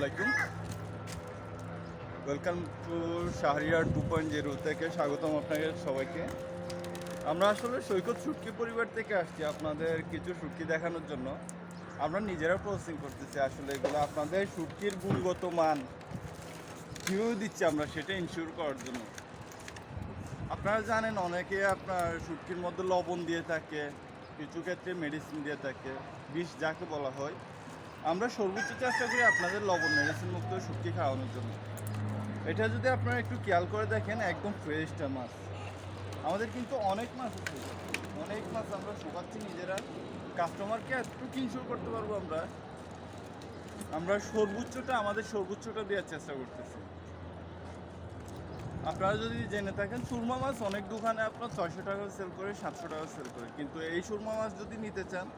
আলাইকুম। Welcome to Shahriar two point zero থেকে স্বাগতম আপনাকে সবাইকে। আমরা আসলে সৈকত সুটকি পরিবার থেকে আসছি আপনাদের কিছু সুটকি দেখানোর জন্য। আমরা নিজেরা প্রসেসিং করতেছি আসলে এগুলো। আপনাদের সুটকির গুণগত মান কীভাবে দিচ্ছি আমরা সেটা ইনশিওর করার জন্য। আপনারা জানেন অনেকে আপনার সুটকির মধ্যে লবণ দিয়ে থাকে, কিছু ক্ষেত্রে মেডিসিন দিয়ে থাকে, বিষ যাকে বলা হয়। আমরা সর্বোচ্চ চেষ্টা করি আপনাদের লবণ মেডিসিন মুক্ত শুটকি খাওয়ানোর জন্য। এটা যদি আপনারা একটু খেয়াল করে দেখেন, একদম ফ্রেশটা মাছ। আমাদের কিন্তু অনেক মাছ আছে। অনেক মাছ আমরা শুকাচ্ছি নিজেরা। কাস্টমারকে একটু কিনশোর করতে পারব আমরা। আমরা সর্বোচ্চটা, আমাদের সর্বোচ্চটা দেওয়ার চেষ্টা করতেছি। আপনারা যদি জেনে থাকেন, সুরমা মাছ অনেক দোকানে আপনার ছয়শো টাকা সেল করে, সাতশো টাকা সেল করে। কিন্তু এই সুরমা মাছ যদি নিতে চান,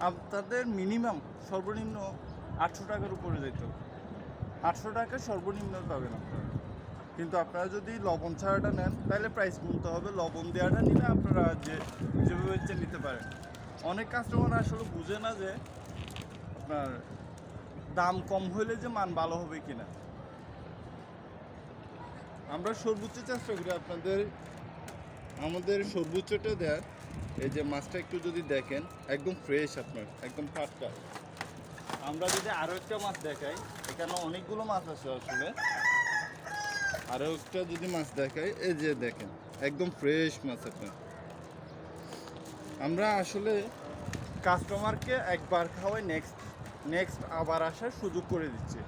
আপনাদের মিনিমাম সর্বনিম্ন আটশো টাকার উপরে যেতে হবে। আটশো টাকা সর্বনিম্ন পাবেন আপনারা। কিন্তু আপনারা যদি লবণ ছাড়াটা নেন, তাহলে প্রাইস গুনতে হবে। লবণ দেওয়াটা নিলে আপনারা যে, যেভাবে ইচ্ছে নিতে পারেন। অনেক কাস্টমার আসলে বুঝে না যে, আপনার দাম কম হলে যে মান ভালো হবে কিনা। আমরা সর্বোচ্চ চেষ্টা করি আপনাদের, আমাদের সর্বোচ্চটা দেয়ার। এই যে মাছটা একটু যদি দেখেন, একদম ফ্রেশ আপনার, একদম টাটকা। আমরা যদি আরও একটা মাছ দেখাই, এখানে অনেকগুলো মাছ আছে আসলে। আরও একটা যদি মাছ দেখাই, এই যে দেখেন, একদম ফ্রেশ মাছ আপনার। আমরা আসলে কাস্টমারকে একবার খাওয়াই নেক্সট নেক্সট আবার আসার সুযোগ করে দিচ্ছি।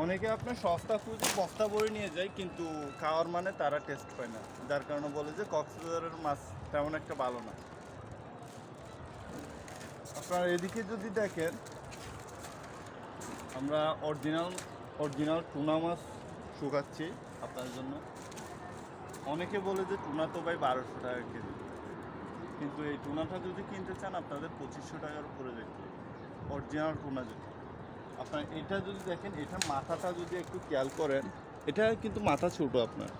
অনেকে আপনার সস্তা খুঁজে বস্তা ভরে নিয়ে যায়, কিন্তু খাওয়ার মানে তারা টেস্ট পায় না। যার কারণে বলে যে কক্সবাজারের মাছ তেমন একটা ভালো না। আপনার এদিকে যদি দেখেন, আমরা অরিজিনাল অরিজিনাল টুনা মাছ শুকাচ্ছি আপনার জন্য। অনেকে বলে যে টুনা তো ভাই বারোশো টাকা কেজি। কিন্তু এই টুনাটা যদি কিনতে চান, আপনাদের পঁচিশশো টাকার উপরে যেতে অরিজিনাল টুনা যেতে আপনার এটা যদি দেখেন, এটা মাথাটা যদি একটু খেয়াল করেন, এটা কিন্তু মাথা ছোট আপনার।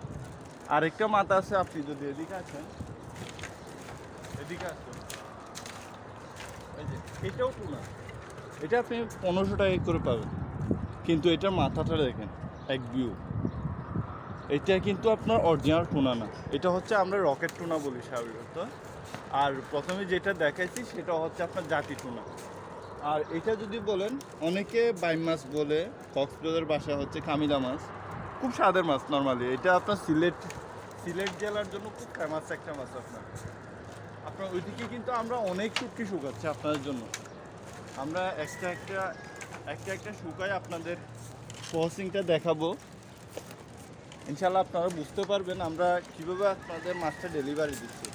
আরেকটা মাথা আছে, আপনি যদি এদিকে আছেন এদিকে আসেন। এই যে, এটাও টুনা এটা আপনি পনেরোশো টাকা করে পাবেন। কিন্তু এটার মাথাটা দেখেন, এক ভিউ এটা কিন্তু আপনার অরিজিনাল টুনা না। এটা হচ্ছে আমরা রকেট টুনা বলি সাধারণত আর প্রথমে যেটা দেখাইছি, সেটা হচ্ছে আপনার জাতি টুনা আর এটা যদি বলেন, অনেকে বাইম মাছ বলে কক্সবাজার বাসা হচ্ছে কামিলা মাছ। খুব স্বাদের মাছ নর্মালি এটা আপনার সিলেট সিলেট জেলার জন্য খুব ফেমাস একটা মাছ আপনার। আপনার ওইদিকে কিন্তু আমরা অনেক শুটকি শুকাচ্ছি আপনাদের জন্য। আমরা একটা একটা একটা একটা শুকাই আপনাদের প্রসেসিংটা দেখাবো। ইনশাল্লাহ আপনারা বুঝতে পারবেন আমরা কীভাবে আপনাদের মাছটা ডেলিভারি দিচ্ছি।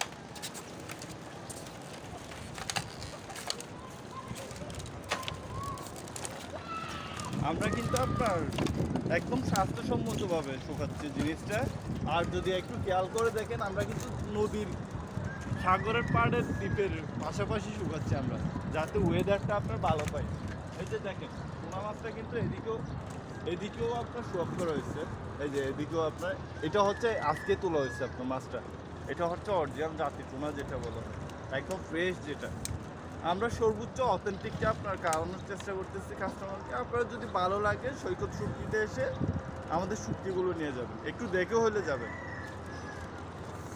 আমরা কিন্তু আপনার একদম স্বাস্থ্যসম্মতভাবে শুকাচ্ছি জিনিসটা। আর যদি একটু খেয়াল করে দেখেন, আমরা কিন্তু নদীর, সাগরের পাড়ের দ্বীপের পাশাপাশি শুকাচ্ছি আমরা, যাতে ওয়েদারটা আপনার ভালো পাই। এই যে দেখেন পোনা মাছটা কিন্তু এদিকেও এদিকেও আপনার সোয়াপ করা হয়েছে এই যে এদিকেও আপনার, এটা হচ্ছে আজকে তোলা হয়েছে আপনার মাছটা। এটা হচ্ছে অরিজিনাল জাতি টুনা যেটা বলা, একদম ফ্রেশ যেটা। আমরা সর্বোচ্চ অথেন্টিকটা আপনার খাওয়ানোর চেষ্টা করতেছি কাস্টমারকে আপনার যদি ভালো লাগে, সৈকত শুটকিতে এসে আমাদের শুটকিগুলো নিয়ে যাবেন। একটু দেখে হলে যাবেন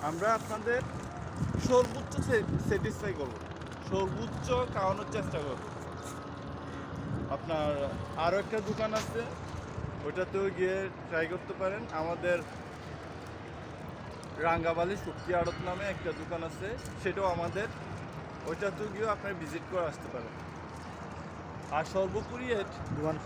আমরা আপনাদের সর্বোচ্চ স্যাটিসফাই করব। সর্বোচ্চ খাওয়ানোর চেষ্টা করব। আপনার আরও একটা দোকান আছে, ওইটাতেও গিয়ে ট্রাই করতে পারেন। আমাদের রাঙ্গাবালি শুটকি আড়ত নামে একটা দোকান আছে, সেটাও আমাদের ওইটাতেও গিয়েও আপনার ভিজিট করে আসতে পারেন আর সর্বোপরি দোকান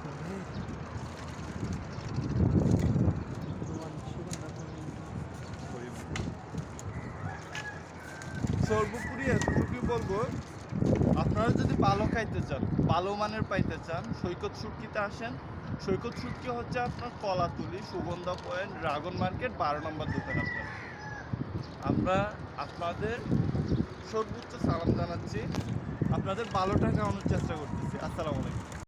সর্বোপরি এতটুকুই বলব আপনারা যদি ভালো খাইতে চান ভালো মানের পাইতে চান সৈকত সুটকিতে আসেন। সৈকত সুটকি হচ্ছে আপনার Kolatoli Sugandha point dragon market বারো নম্বর দোকান আপনার। আমরা আপনাদের সর্বোচ্চ সালাম জানাচ্ছি। আপনাদের ভালো টাকা আনার চেষ্টা করতেছি। আসসালামু আলাইকুম।